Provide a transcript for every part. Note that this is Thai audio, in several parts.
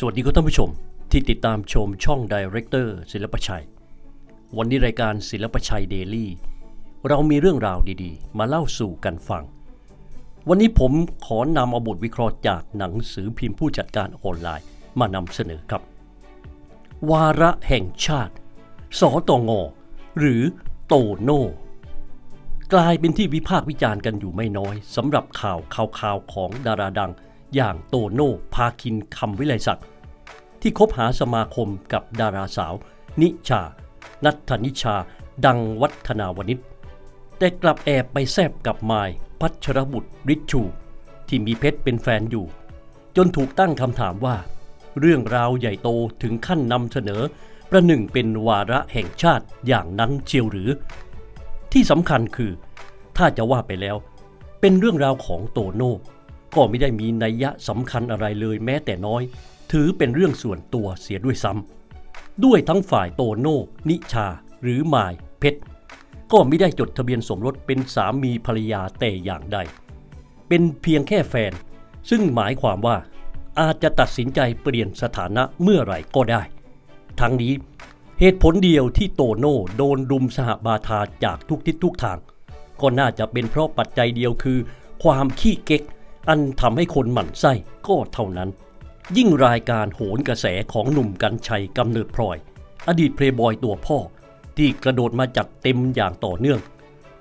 สวัสดีครับท่านผู้ชมที่ติดตามชมช่อง Director ศิลปชัย วันนี้รายการศิลปชัยเดลี่เรามีเรื่องราวดีๆ มาเล่าสู่กันฟัง วันนี้ผมขอนำเอาบทวิเคราะห์จากหนังสือพิมพ์ผู้จัดการออนไลน์มานำเสนอครับ วาระแห่งชาติ สตงหรือโตโน่กลายเป็นที่วิพากษ์วิจารณ์กันอยู่ไม่น้อยสำหรับข่าวข่าวๆของดาราดัง อย่างโตโน่พาคินคำวิไลศักดิ์ที่คบหาสมาคมกับดาราสาว นิชา นัทนิชา ดังวัฒนาวนิชแต่กลับแอบไปแซบกับมายพัชรบุตรริชชู ที่มีเพชรเป็นแฟนอยู่ จนถูกตั้งคำถามว่า เรื่องราวใหญ่โตถึงขั้นนำเสนอ ประหนึ่งเป็นวาระแห่งชาติอย่างนั้นเชียวหรือ ที่สำคัญคือ ถ้าจะว่าไปแล้ว เป็นเรื่องราวของโตโน่ ก็ไม่ได้มีนัยยะสำคัญอะไรเลยแม้แต่น้อย ถือเป็นเรื่องส่วนตัวเสียด้วยซ้ำด้วยทั้งฝ่ายโตโน่นิชา หรือมายเพชรก็ไม่ได้จดทะเบียนสมรสเป็นสามีภรรยาแต่อย่างใด เป็นเพียงแค่แฟน ซึ่งหมายความว่าอาจจะตัดสินใจเปลี่ยนสถานะเมื่อไหร่ก็ได้ ทั้งนี้เหตุผลเดียวที่โตโน่โดนรุมสหบาทาจากทุกทิศทุกทาง ก็น่าจะเป็นเพราะปัจจัยเดียวคือ ความขี้เก๊ก อันทำให้คนหมั่นไส้ก็เท่านั้น ยิ่งรายการโหนกระแสของหนุ่มกัญชัยกำเนิดพลอย อดีตเพลย์บอยตัวพ่อ ที่กระโดดมาจัดเต็มอย่างต่อเนื่อง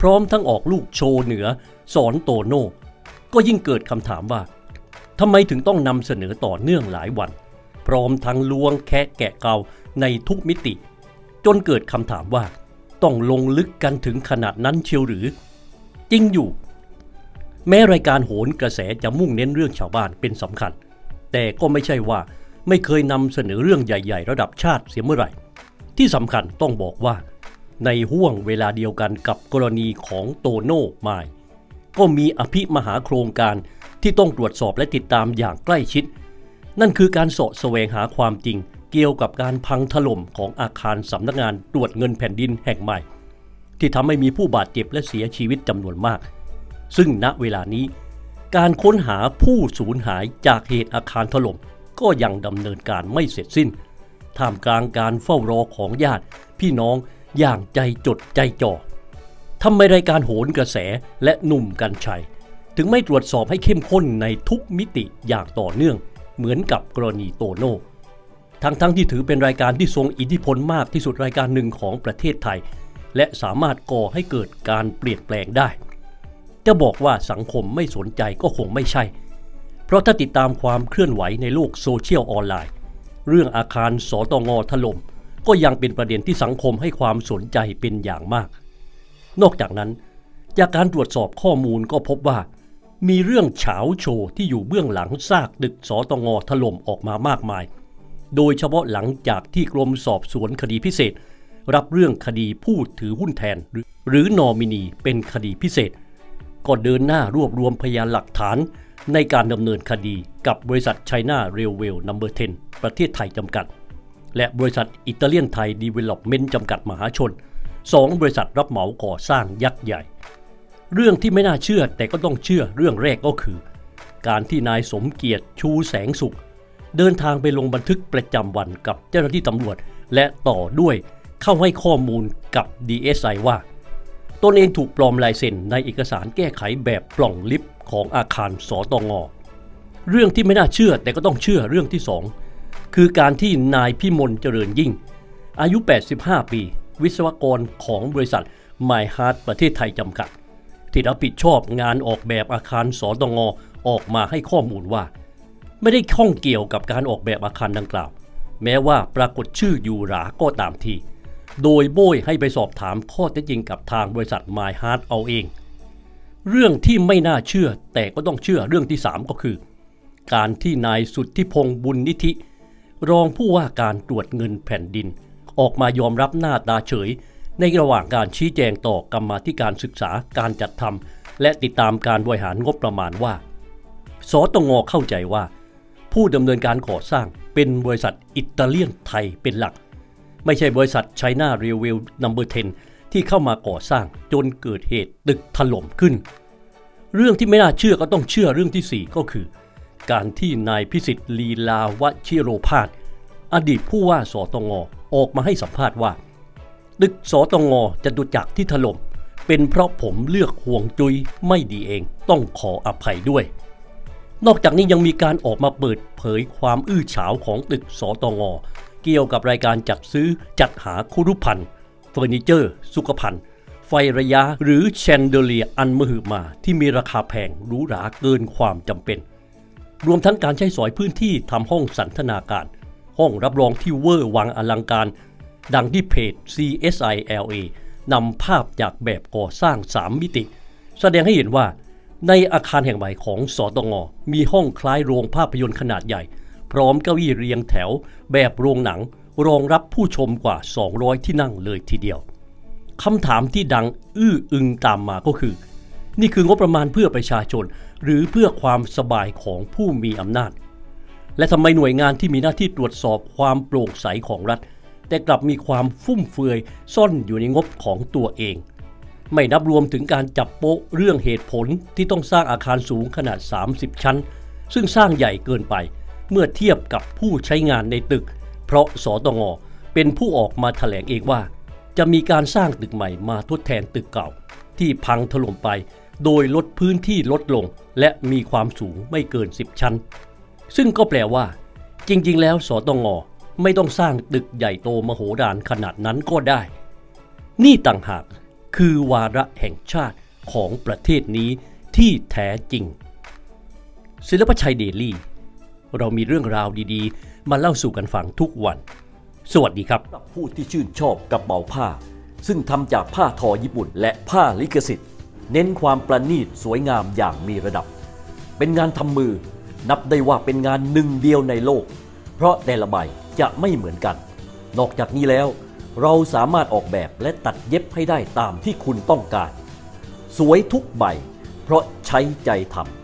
พร้อมทั้งออกลูกโชว์เหนือ สอนโตโน่ ก็ยิ่งเกิดคำถามว่าทำไมถึงต้องนำเสนอต่อเนื่องหลายวัน พร้อมทั้งล้วงแคะแกะเกาในทุกมิติ จนเกิดคำถามว่า ต้องลงลึกกันถึงขนาดนั้นเชียวหรือ จริงอยู่ แม้รายการโหนกระแสจะมุ่งเน้นเรื่องชาวบ้านเป็นสำคัญ แต่ก็ไม่ใช่ว่าไม่เคยนำเสนอเรื่องใหญ่ ๆ ระดับชาติเสียเมื่อไหร่ ที่สำคัญต้องบอกว่า ในห่วงเวลาเดียวกันกับกรณีของโตโน่ไมายก็มีอภิมหาโครงการที่ต้องตรวจสอบและติดตามอย่างใกล้ชิด นั่นคือการสาะแสวงหาความจริง เกี่ยวกับการพังถล่มของอาคารสำนักงานตรวจเงินแผ่นดินแห่งใหม่ ที่ทำให้มีผู้บาดเจ็บและเสียชีวิตจำนวนมาก ซึ่งณเวลานี้ การค้นหาผู้สูญหายจากเหตุอาคารถล่มก็ยังดำเนินการไม่เสร็จสิ้น ท่ามกลางการเฝ้ารอของญาติ พี่น้องอย่างใจจดใจจ่อทำไมรายการโหนกระแสและหนุ่มกัญชัย ถึงไม่ตรวจสอบให้เข้มข้นในทุกมิติอย่างต่อเนื่อง เหมือนกับกรณีโตโน่ทั้งๆทที่ถือเป็นรายการที่ทรงอิทธิพลมากที่สุดรายการหนึ่งของประเทศไทย และสามารถก่อให้เกิดการเปลี่ยนแปลงได้ จะบอกว่าสังคมไม่สนใจก็คงไม่ใช่ เพราะถ้าติดตามความเคลื่อนไหวในโลกโซเชียลออนไลน์ เรื่องอาคารสตงถล่มก็ยังเป็นประเด็นที่สังคมให้ความสนใจเป็นอย่างมาก นอกจากนั้น จากการตรวจสอบข้อมูลก็พบว่า มีเรื่องเฉาโชว์ที่อยู่เบื้องหลังซากตึกสตงถล่มออกมามากมาย โดยเฉพาะหลังจากที่กรมสอบสวนคดีพิเศษ รับเรื่องคดีผู้ถือหุ้นแทน หรือหรือนอมินีเป็นคดีพิเศษ ก็เดินหน้ารวบรวมพยานหลักฐานในการดำเนินคดีกับบริษัทไชน่าเรลเวลนัมเบอร์10 ประเทศไทยจำกัด และบริษัทอิตาเลียนไทยดีเวล็อปเมนต์จำกัดมหาชนสองบริษัทรับเหมาก่อสร้างยักษ์ใหญ่ เรื่องที่ไม่น่าเชื่อแต่ก็ต้องเชื่อเรื่องแรกก็คือ การที่นายสมเกียรติชูแสงสุข เดินทางไปลงบันทึกประจำวันกับเจ้าหน้าที่ตำรวจ และต่อด้วยเข้าให้ข้อมูลกับ DSI ว่า ตนเองถูกปลอมลายเซ็นในเอกสารแก้ไขแบบปล่องลิฟต์ของอาคารสตงอเรื่องที่ไม่น่าเชื่อแต่ก็ต้องเชื่อเรื่องที่สองคือการที่นายพิมลเจริญยิ่ง อายุ 85 ปี วิศวกรของบริษัท My Heart ประเทศไทยจำกัด ที่รับผิดชอบงานออกแบบอาคารสตงออกมาให้ข้อมูลว่า ไม่ได้ข้องเกี่ยวกับการออกแบบอาคารดังกล่าว แม้ว่าปรากฏชื่ออยู่หราก็ตามที โดยโบยให้ไปสอบถามข้อเท็จจริงกับทางบริษัท My Heart เอาเอง เรื่องที่ไม่น่าเชื่อแต่ก็ต้องเชื่อเรื่องที่ 3 ก็คือ การที่นายสุทธิพงษ์บุญนิธิ รองผู้ว่าการตรวจเงินแผ่นดิน ออกมายอมรับหน้าตาเฉย ในระหว่างการชี้แจงต่อกรรมาธิการศึกษาการจัดทำและติดตามการบริหารงบประมาณว่า สตงเข้าใจว่า ผู้ดำเนินการก่อสร้างเป็นบริษัทอิตาเลียนไทยเป็นหลัก ไม่ใช่บริษัทไชน่าเรลเวลนัมเบอร์10 ที่เข้ามาก่อสร้างจนเกิดเหตุตึกถล่มขึ้น เรื่องที่ไม่น่าเชื่อก็ต้องเชื่อเรื่องที่ 4 ก็คือ การที่นายพิสิทธิ์ลีลาวชิโรพาสอดีตผู้ว่าสตงออกมาให้สัมภาษณ์ว่าตึกสตงจะดุจักที่ถล่มเป็นเพราะผมเลือกห่วงจุยไม่ดีเอง ต้องขออภัยด้วย นอกจากนี้ยังมีการออกมาเปิดเผยความอื้อฉาวของตึกสตง เกี่ยวกับรายการจัดซื้อจัดหาคุรุพันธ์เฟอร์นิเจอร์ สุขภัณฑ์ ไฟระยะหรือแชนเดเลียอันมหึมาที่มีราคาแพงหรูหราเกินความจำเป็น รวมทั้งการใช้สอยพื้นที่ทำห้องสันทนาการ ห้องรับรองที่เวอร์วังอลังการ ดังที่เพจ CSILA นำภาพจากแบบก่อสร้าง 3 มิติ แสดงให้เห็นว่าในอาคารแห่งใหม่ของสตงมีห้องคล้ายโรงภาพยนตร์ขนาดใหญ่ พร้อมเก้าอี้เรียงแถว แบบโรงหนังรองรับผู้ชมกว่า 200 ที่นั่งเลยทีเดียวคำถามที่ดังอื้ออึงตามมาก็คือ นี่คืองบประมาณเพื่อประชาชน หรือเพื่อความสบายของผู้มีอำนาจ และทำไมหน่วยงานที่มีหน้าที่ตรวจสอบความโปร่งใสของรัฐ แต่กลับมีความฟุ่มเฟือยซ่อนอยู่ในงบของตัวเอง ไม่นับรวมถึงการจับโป๊ะเรื่องเหตุผลที่ต้องสร้างอาคารสูงขนาด 30 ชั้น ซึ่งสร้างใหญ่เกินไป เมื่อเทียบกับผู้ใช้งานในตึก เพราะสตงเป็นผู้ออกมาแถลงเองว่า จะมีการสร้างตึกใหม่มาทดแทนตึกเก่า ที่พังถล่มไป โดยลดพื้นที่ลดลง และมีความสูงไม่เกิน 10 ชั้น ซึ่งก็แปลว่า จริง ๆ แล้วสตงไม่ต้องสร้างตึกใหญ่โตมโหฬารขนาดนั้นก็ได้ นี่ต่างหากคือวาระแห่งชาติของประเทศนี้ที่แท้จริง ศิลปชัยเดลี่ เรามีเรื่องราวดีๆ มาเล่าสู่กันฟังทุกวัน สวัสดีครับ ผู้ที่ชื่นชอบกระเป๋าผ้า ซึ่งทำจากผ้าทอญี่ปุ่น และผ้าลิขสิทธิ์ เน้นความประณีตสวยงามอย่างมีระดับ เป็นงานทำมือ นับได้ว่าเป็นงานหนึ่งเดียวในโลก เพราะแต่ละใบจะไม่เหมือนกัน นอกจากนี้แล้ว เราสามารถออกแบบและตัดเย็บให้ได้ตามที่คุณต้องการ สวยทุกใบ เพราะใช้ใจทำ